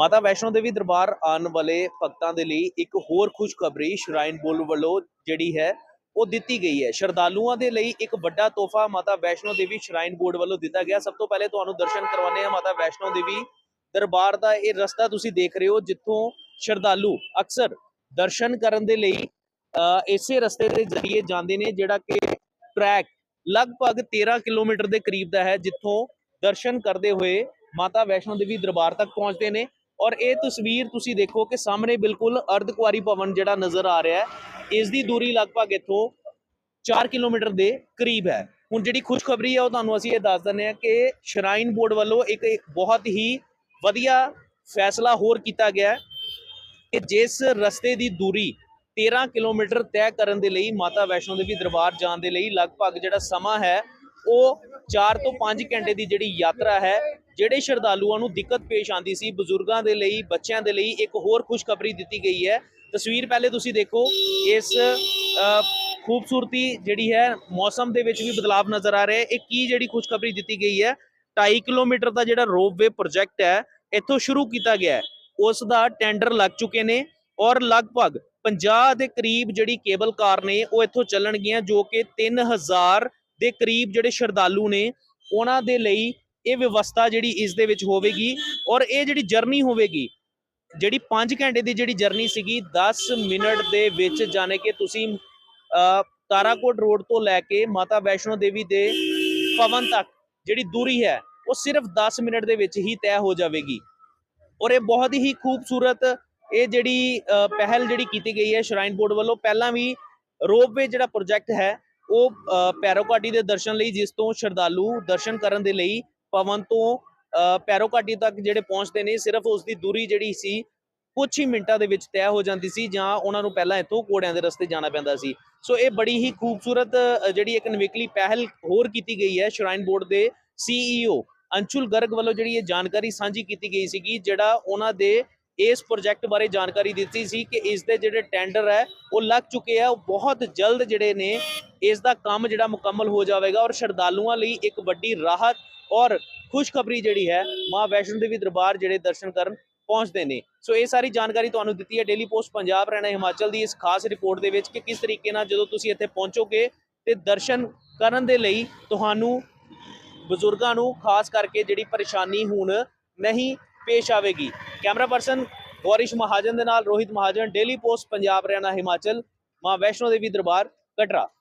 ਮਾਤਾ ਵੈਸ਼ਨੋ ਦੇਵੀ ਦਰਬਾਰ ਆਉਣ ਵਾਲੇ ਭਗਤਾਂ ਦੇ ਲਈ ਇੱਕ ਹੋਰ ਖੁਸ਼ਖਬਰੀ ਸ਼ਰਾਈਨ ਬੋਲ ਵੱਲੋਂ ਜਿਹੜੀ ਹੈ, ਉਹ ਦਿੱਤੀ ਗਈ ਹੈ। ਸ਼ਰਧਾਲੂਆਂ ਦੇ ਲਈ ਇੱਕ ਵੱਡਾ ਤੋਹਫਾ ਮਾਤਾ ਵੈਸ਼ਨੋ ਦੇਵੀ ਸ਼ਰਾਈਨ ਬੋਰਡ ਵੱਲੋਂ ਦਿੱਤਾ ਗਿਆ। ਸਭ ਤੋਂ ਪਹਿਲੇ ਤੁਹਾਨੂੰ ਦਰਸ਼ਨ ਕਰਵਾਉਣੇ ਆ ਮਾਤਾ ਵੈਸ਼ਨੋ ਦੇਵੀ ਦਰਬਾਰ ਦਾ। ਇਹ ਰਸਤਾ ਤੁਸੀਂ ਦੇਖ ਰਹੇ ਹੋ ਜਿੱਥੋਂ ਸ਼ਰਧਾਲੂ ਅਕਸਰ ਦਰਸ਼ਨ ਕਰਨ ਦੇ ਲਈ ਇਸੇ ਰਸਤੇ ਦੇ ਜ਼ਰੀਏ ਜਾਂਦੇ ਨੇ, ਜਿਹੜਾ ਕਿ ਟਰੈਕ ਲਗਭਗ 13 ਕਿਲੋਮੀਟਰ ਦੇ ਕਰੀਬ ਦਾ ਹੈ, ਜਿੱਥੋਂ ਦਰਸ਼ਨ ਕਰਦੇ ਹੋਏ ਮਾਤਾ ਵੈਸ਼ਨੋ ਦੇਵੀ ਦਰਬਾਰ ਤੱਕ ਪਹੁੰਚਦੇ ਨੇ। ਔਰ ਇਹ ਤਸਵੀਰ ਤੁਸੀਂ ਦੇਖੋ ਕਿ ਸਾਹਮਣੇ ਬਿਲਕੁਲ ਅਰਧਕੁਆਰੀ ਭਵਨ ਜਿਹੜਾ ਨਜ਼ਰ ਆ ਰਿਹਾ ਹੈ। ਇਸ ਦੀ ਦੂਰੀ ਲਗਭਗ ਇੱਥੋਂ 4 ਕਿਲੋਮੀਟਰ ਦੇ ਕਰੀਬ ਹੈ। ਹੁਣ ਜਿਹੜੀ ਖੁਸ਼ਖਬਰੀ ਹੈ ਉਹ ਤੁਹਾਨੂੰ ਅਸੀਂ ਇਹ ਦੱਸ ਦਿੰਦੇ ਹਾਂ ਕਿ ਸ਼ਰਾਈਨ ਬੋਰਡ ਵੱਲੋਂ ਇੱਕ ਬਹੁਤ ਹੀ ਵਧੀਆ ਫੈਸਲਾ ਹੋਰ ਕੀਤਾ ਗਿਆ ਕਿ ਜਿਸ ਰਸਤੇ ਦੀ ਦੂਰੀ 13 ਕਿਲੋਮੀਟਰ ਤੈਅ ਕਰਨ ਦੇ ਲਈ, ਮਾਤਾ ਵੈਸ਼ਨੋ ਦੇਵੀ ਦਰਬਾਰ ਜਾਣ ਦੇ ਲਈ ਲਗਭਗ ਜਿਹੜਾ ਸਮਾਂ ਹੈ, ਉਹ 4 ਤੋਂ 5 ਘੰਟੇ ਦੀ ਜਿਹੜੀ ਯਾਤਰਾ ਹੈ ਜਿਹੜੇ ਸ਼ਰਧਾਲੂਆਂ ਨੂੰ ਦਿੱਕਤ ਪੇਸ਼ ਆਂਦੀ ਸੀ, ਬਜ਼ੁਰਗਾਂ ਦੇ ਲਈ, ਬੱਚਿਆਂ ਦੇ ਲਈ ਇੱਕ ਹੋਰ ਖੁਸ਼ਖਬਰੀ ਦਿੱਤੀ ਗਈ ਹੈ। ਤਸਵੀਰ ਪਹਿਲੇ ਤੁਸੀਂ ਦੇਖੋ, ਇਸ ਖੂਬਸੂਰਤੀ ਜਿਹੜੀ ਹੈ, ਮੌਸਮ ਦੇ ਵਿੱਚ ਵੀ ਬਦਲਾਵ ਨਜ਼ਰ ਆ ਰਿਹਾ ਹੈ। ਇਹ ਕੀ ਜਿਹੜੀ ਖੁਸ਼ਖਬਰੀ ਦਿੱਤੀ ਗਈ ਹੈ? 2.5 ਕਿਲੋਮੀਟਰ ਦਾ ਜਿਹੜਾ ਰੋਪਵੇ ਪ੍ਰੋਜੈਕਟ ਹੈ, ਇੱਥੋਂ ਸ਼ੁਰੂ ਕੀਤਾ ਗਿਆ ਹੈ। ਉਸ ਦਾ ਟੈਂਡਰ ਲੱਗ ਚੁੱਕੇ ਨੇ ਔਰ ਲਗਭਗ 50 ਦੇ ਕਰੀਬ ਜਿਹੜੀ ਕੇਬਲ ਕਾਰ ਨੇ, ਉਹ ਇੱਥੋਂ ਚੱਲਣਗੀਆਂ ਜੋ ਕਿ 3000 ਦੇ ਕਰੀਬ ਜਿਹੜੇ ਸ਼ਰਧਾਲੂ ਨੇ, ਉਹਨਾਂ ਦੇ ਲਈ ਇਹ ਵਿਵਸਥਾ ਜਿਹੜੀ ਇਸ ਦੇ ਵਿੱਚ ਹੋਵੇਗੀ ਔਰ ਇਹ ਜਿਹੜੀ ਜਰਨੀ ਹੋਵੇਗੀ ਜਿਹੜੀ 5 ਘੰਟੇ ਦੀ ਜਿਹੜੀ ਜਰਨੀ ਸੀਗੀ 10 ਮਿੰਟ ਦੇ ਵਿੱਚ ਜਾਣੇ ਕਿ ਤੁਸੀਂ ਤਾਰਾਕੋਟ ਰੋਡ ਤੋਂ ਲੈ ਕੇ ਮਾਤਾ ਵੈਸ਼ਨੋ ਦੇਵੀ ਦੇ ਪਵਨ ਤੱਕ ਜਿਹੜੀ ਦੂਰੀ ਹੈ ਉਹ ਸਿਰਫ 10 ਮਿੰਟ ਦੇ ਵਿੱਚ ਹੀ ਤੈਅ ਹੋ ਜਾਵੇਗੀ। ਔਰ ਇਹ ਬਹੁਤ ਹੀ ਖੂਬਸੂਰਤ ਇਹ ਜਿਹੜੀ ਪਹਿਲ ਜਿਹੜੀ ਕੀਤੀ ਗਈ ਹੈ ਸ਼ਰਾਈਨ ਬੋਰਡ ਵੱਲੋਂ ਪਹਿਲਾਂ ਵੀ ਰੋਪਵੇ ਜਿਹੜਾ ਪ੍ਰੋਜੈਕਟ ਹੈ ਉਹ ਅ, ਪੈਰੋਕਾਟੀ ਦੇ ਦਰਸ਼ਨ ਲਈ ਜਿਸ ਤੋਂ ਸ਼ਰਧਾਲੂ ਦਰਸ਼ਨ ਕਰਨ ਦੇ ਲਈ ਪਵਨ ਤੋਂ ਅ, ਪੈਰੋਕਾਟੀ ਤੱਕ ਜਿਹੜੇ ਪਹੁੰਚਦੇ ਨੇ ਸਿਰਫ ਉਸ ਦੀ ਦੂਰੀ ਜਿਹੜੀ ਸੀ ਕੁਝ ਹੀ ਮਿੰਟਾਂ ਦੇ ਵਿੱਚ ਤੈਅ ਹੋ ਜਾਂਦੀ ਸੀ ਜਾਂ ਉਹਨਾਂ ਨੂੰ ਪਹਿਲਾਂ ਇੱਥੋਂ ਘੋੜਿਆਂ ਦੇ ਰਸਤੇ ਜਾਣਾ ਪੈਂਦਾ ਸੀ। ਸੋ ਇਹ ਬੜੀ ਹੀ ਖੂਬਸੂਰਤ ਜਿਹੜੀ ਇੱਕ ਨਵੇਕਲੀ ਪਹਿਲ ਹੋਰ ਕੀਤੀ ਗਈ ਹੈ ਸ਼ਰਾਈਨ ਬੋਰਡ ਦੇ ਸੀਈਓ ਅੰਸ਼ੁਲ ਗਰਗ ਵੱਲੋਂ ਜਿਹੜੀ ਇਹ ਜਾਣਕਾਰੀ ਸਾਂਝੀ ਕੀਤੀ ਗਈ ਸੀਗੀ ਜਿਹੜਾ ਉਹਨਾਂ ਦੇ ਇਸ ਪ੍ਰੋਜੈਕਟ ਬਾਰੇ ਜਾਣਕਾਰੀ ਦਿੱਤੀ ਸੀ ਕਿ ਇਸ ਦੇ ਜਿਹੜੇ ਟੈਂਡਰ ਹੈ ਉਹ ਲੱਗ ਚੁੱਕੇ ਆ ਉਹ ਬਹੁਤ ਜਲਦ ਜਿਹੜੇ ਨੇ ਇਸ ਦਾ ਕੰਮ ਜਿਹੜਾ ਮੁਕੰਮਲ ਹੋ ਜਾਵੇਗਾ ਔਰ ਸ਼ਰਧਾਲੂਆਂ ਲਈ ਇੱਕ ਵੱਡੀ ਰਾਹਤ ਔਰ ਖੁਸ਼ਖਬਰੀ ਜਿਹੜੀ ਹੈ, ਮਾਂ ਵੈਸ਼ਨੋ ਦੇਵੀ ਦਰਬਾਰ ਜਿਹੜੇ ਦਰਸ਼ਨ ਕਰਨ ਪਹੁੰਚਦੇ ਨੇ। ਸੋ ਇਹ ਸਾਰੀ ਜਾਣਕਾਰੀ ਤੁਹਾਨੂੰ ਦਿੱਤੀ ਹੈ ਡੇਲੀ ਪੋਸਟ ਪੰਜਾਬ ਰਹਿਣਾ ਹਿਮਾਚਲ ਦੀ। ਇਸ ਖਾਸ ਰਿਪੋਰਟ ਦੇ ਵਿੱਚ ਕਿ ਕਿਸ ਤਰੀਕੇ ਨਾਲ ਜਦੋਂ ਤੁਸੀਂ ਇੱਥੇ ਪਹੁੰਚੋਗੇ ਤੇ ਦਰਸ਼ਨ ਕਰਨ ਦੇ ਲਈ ਤੁਹਾਨੂੰ ਬਜ਼ੁਰਗਾਂ ਨੂੰ ਖਾਸ ਕਰਕੇ ਜਿਹੜੀ ਪਰੇਸ਼ਾਨੀ ਹੁਣ ਨਹੀਂ ਪੇਸ਼ ਆਵੇਗੀ। ਕੈਮਰਾ ਪਰਸਨ ਗੌਰਿਸ਼ ਮਹਾਜਨ ਦੇ ਨਾਲ ਰੋਹਿਤ ਮਹਾਜਨ ਡੇਲੀ ਪੋਸਟ ਪੰਜਾਬ ਰਹਿਣਾ ਹਿਮਾਚਲ, ਮਾਂ ਵੈਸ਼ਨੋ ਦੇਵੀ ਦਰਬਾਰ, ਕਟਰਾ।